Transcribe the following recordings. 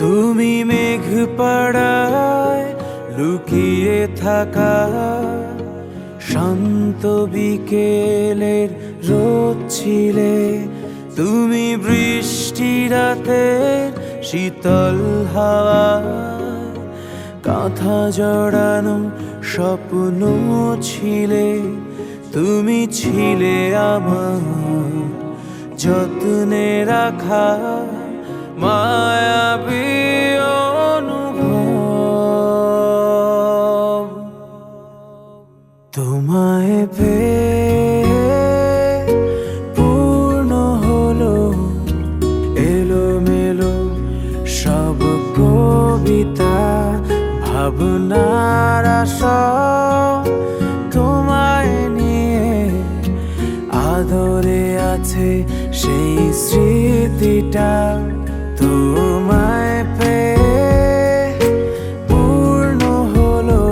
তুমি মেঘ পাড়ায় লুকিয়ে থাকা শান্ত বিকেলের রোদ ছিলে। তুমি বৃষ্টি রাতে শীতল হাওয়া কাঁথা জড়ানো স্বপ্ন ছিলে। তুমি ছিলে আমার যত্নে রাখা মায়াবী আছে সেই স্মৃতিটা তোমায় পেয়ে পূর্ণ হলো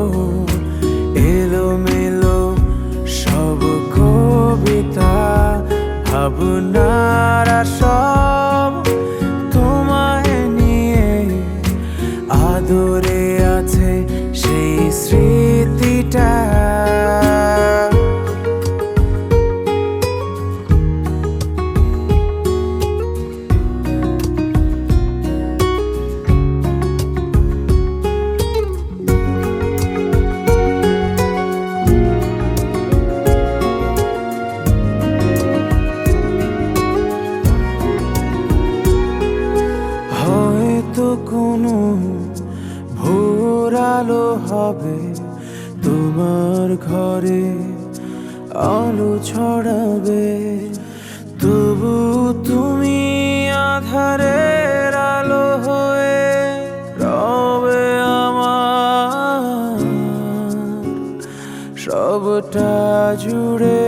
এলোমেলো সব কবিতা ভাবনারা হবে তোমার ঘরে আলো ছড়াবে। তবু তুমি আধারের আলো হয়ে রবে আমার। সবটা জুড়ে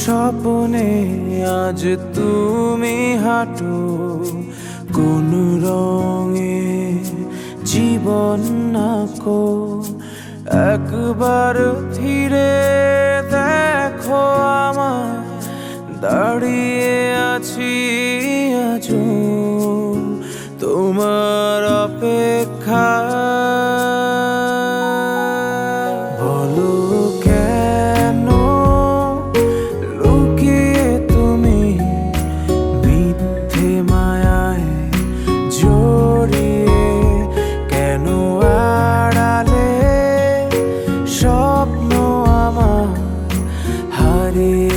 স্বপনে আজ তুমি হাঁটো, কোন রঙে জীবন নাকো একবার ধীরে দেখো আমার দাঁড়িয়ে আছি আজ তোমার অপেক্ষা আড়ালে স্বপ্ন আমার হারিয়ে